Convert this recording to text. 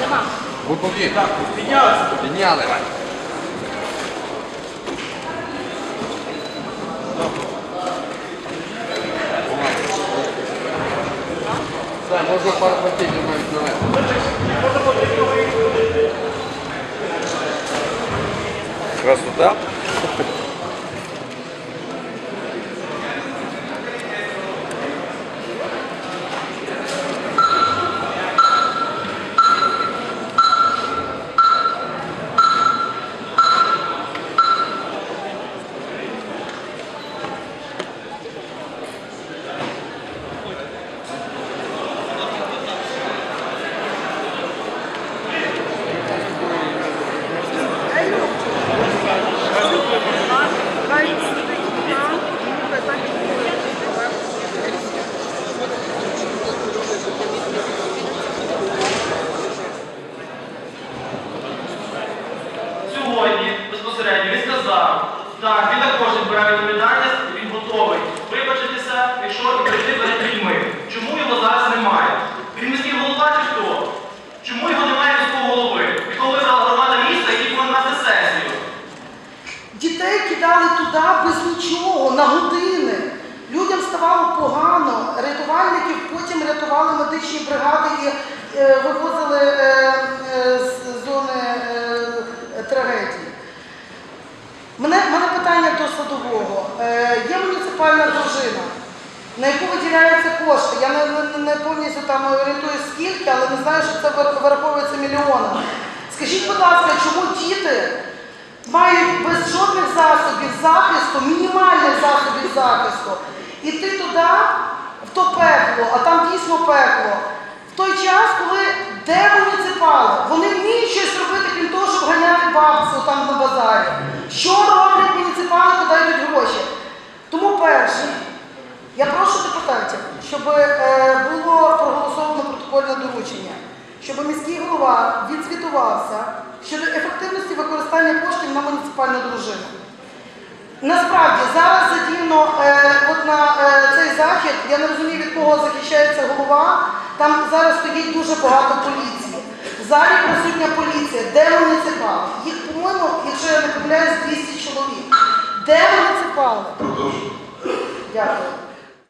Нема? Підняли. Все, можна пару пакетів навіть навести. Красота. Так, він також відбирає відповідальність, і він готовий вибачитися, якщо і прийти перед людьми. Чому його зараз немає? Він міський голова чи хто? Чому його немає міського голови? Якого вибрала громада міста, який повинен мати сесію? Дітей кидали туди без нічого, на години. Людям ставало погано, рятувальників потім рятували медичні бригади і е, вивозили е, до садового. Е, є муніципальна дружина, на яку виділяються кошти. Я не, повністю там орієнтуюсь скільки, але не знаю, що це вир- вираховується мільйонами. Скажіть, будь ласка, чому діти мають без жодних засобів захисту, мінімальних засобів захисту, іти туди, в то пекло, а там дійсно пекло. В той час, коли де муніципали, вони вміють щось робити, крім того, щоб ганяти бабцю там на базарі. Що роблять муніципали, куди йдуть гроші? Тому перше, я прошу депутатів, щоб е, було проголосовано протокольне доручення, щоб міський голова відзвітувався щодо ефективності використання коштів на муніципальну дружину. Насправді зараз задіяно е, от на е, цей захід, я не розумію, від кого захищається голова. Там зараз стоїть дуже багато поліції. В залі присутня поліція. Де муніципали? Їх, впали. Дякую.